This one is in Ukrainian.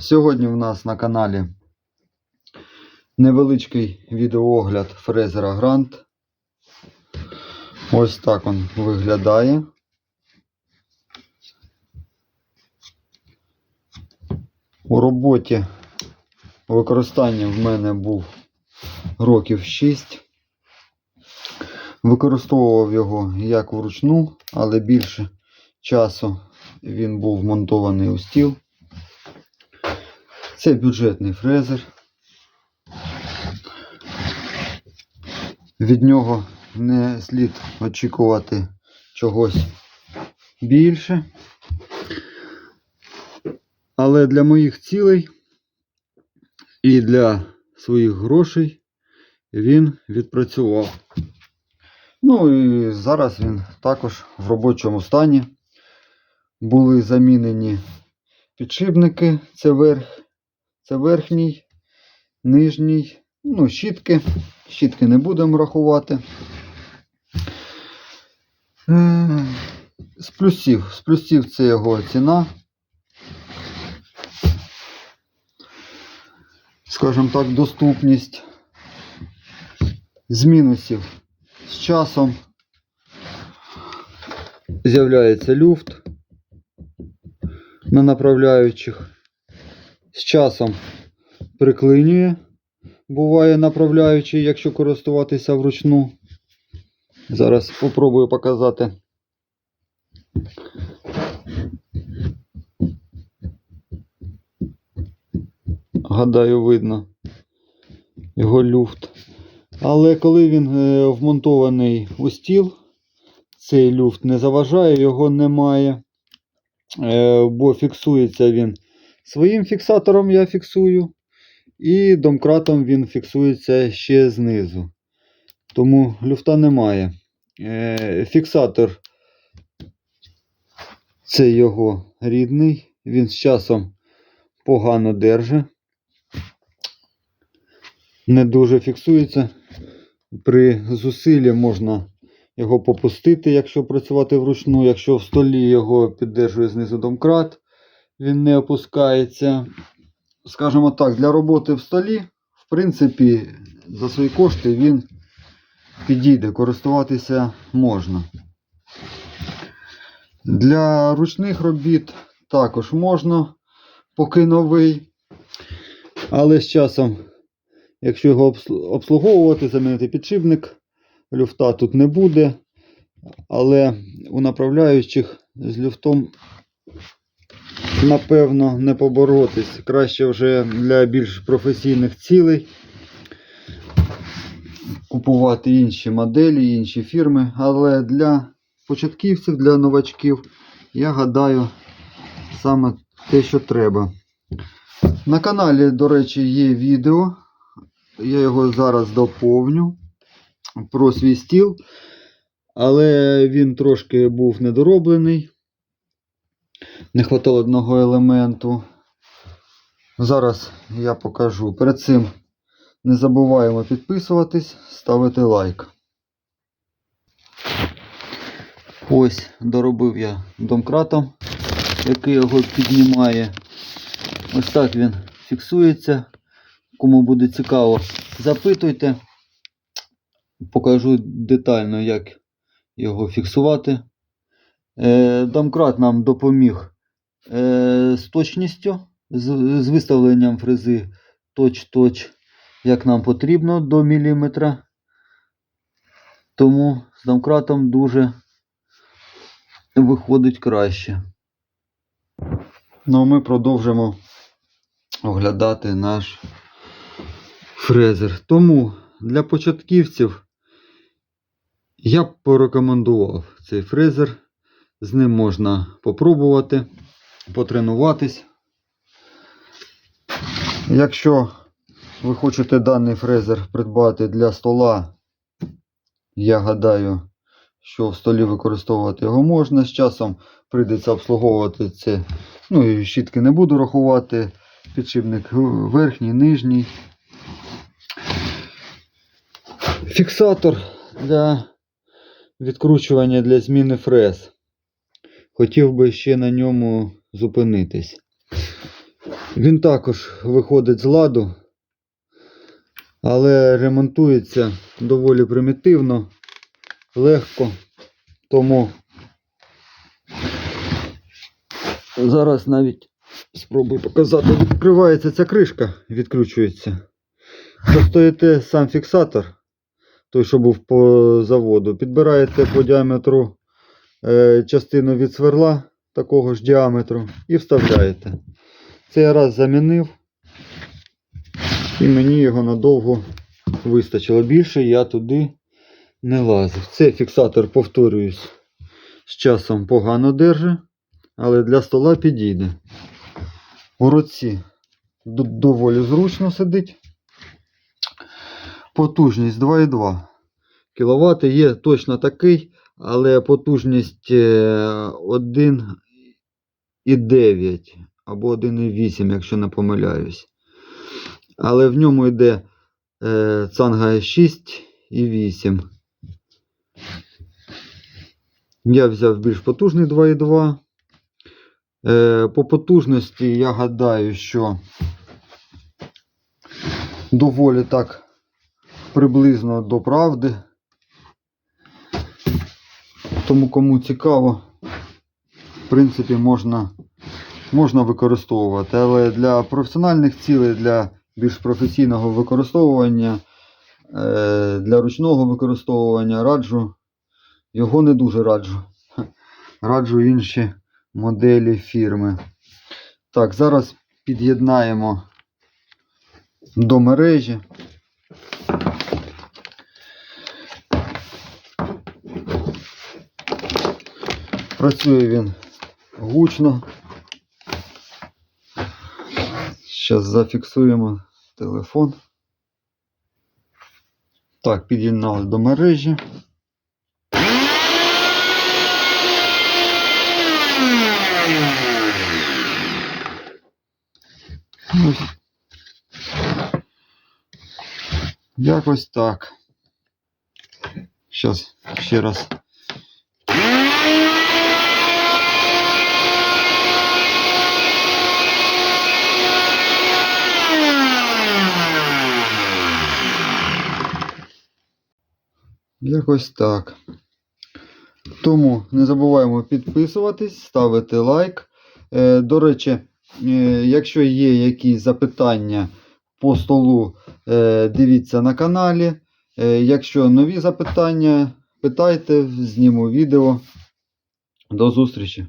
Сьогодні в нас на каналі невеличкий відеоогляд фрезера Грант. Ось так він виглядає. У роботі використання в мене був років 6. Використовував його як вручну, але більше часу він був вмонтований у стіл. Це бюджетний фрезер. Від нього не слід очікувати чогось більше. Але для моїх цілей і для своїх грошей він відпрацював. Ну і зараз він також в робочому стані. Були замінені підшипники, це верх, це верхній, нижній, ну, щітки. Щітки не будемо рахувати. Е, З плюсів. З плюсів це його ціна. Скажімо так, доступність. З мінусів. З часом з'являється люфт на направляючих. З часом приклинює. Буває направляючий, якщо користуватися вручну. Зараз спробую показати. Гадаю, видно його люфт. Але коли він е, вмонтований у стіл, цей люфт не заважає, його немає, е, бо фіксується він своїм фіксатором, я фіксую, і домкратом він фіксується ще знизу. Тому люфта немає. Е, Фіксатор це його рідний, він з часом погано держить. Не дуже фіксується. При зусиллі можна його попустити, якщо працювати вручну. Якщо в столі його піддержує знизу домкрат, він не опускається. Скажімо так, для роботи в столі, в принципі, за свої кошти він підійде, користуватися можна. Для ручних робіт також можна, поки новий. Але з часом, якщо його обслуговувати, замінити підшипник, люфта тут не буде. Але у направляючих з люфтом, напевно, не поборотись. Краще вже для більш професійних цілей купувати інші моделі, інші фірми. Але для початківців, для новачків, я гадаю, саме те, що треба. На каналі, до речі, є відео. Я його зараз доповню про свій стіл. Але він трошки був недороблений. Не хватало одного елементу. Зараз я покажу. Перед цим не забуваємо підписуватись, ставити лайк. Ось доробив я домкратом, який його піднімає. Ось так він фіксується. Кому буде цікаво, запитуйте. Покажу детально, як його фіксувати. Е, домкрат нам допоміг е, з точністю, з, виставленням фрези точ-точ, як нам потрібно до міліметра. Тому з домкратом дуже виходить краще. Ну, а ми продовжимо оглядати наш фрезер. Тому для початківців я б порекомендував цей фрезер. З ним можна попробувати, потренуватись. Якщо ви хочете даний фрезер придбати для стола, я гадаю, що в столі використовувати його можна. З часом прийдеться обслуговувати це. Ну і щітки не буду рахувати. Підшипник верхній, нижній. Фіксатор для відкручування для зміни фрез. Хотів би ще на ньому зупинитись. Він також виходить з ладу, але ремонтується доволі примітивно, легко. Тому зараз навіть спробую показати. Відкривається ця кришка, відкручується. Достоїте сам фіксатор, той, що був по заводу. Підбираєте по діаметру частину від сверла такого ж діаметру і вставляєте. Це я раз замінив, і мені його надовго вистачило. Більше я туди не лазив. Цей фіксатор, повторююсь, з часом погано держить, але для стола підійде. У руці доволі зручно сидить. Потужність 2,2 кВт є точно такий, але потужність е, 1,9 або 1,8, якщо не помиляюсь. Але в ньому йде е, цанга 6 і 8. Я взяв більш потужний 2,2. Е, по потужності я гадаю, що доволі так приблизно до правди. Тому кому цікаво, в принципі, можна, можна використовувати. Але для професіональних цілей, для більш професійного використовування, е, для ручного використовування раджу, його не дуже раджу. Раджу інші моделі фірми. Так, зараз під'єднаємо до мережі. Працює він гучно. Зараз зафіксуємо телефон. Так, під'єднали до мережі. Ось. Якось так. Зараз ще раз. Якось так. Тому не забуваємо підписуватись, ставити лайк. Е, до речі, е, якщо є якісь запитання по столу, е, дивіться на каналі. Якщо нові запитання, питайте, зніму відео. До зустрічі!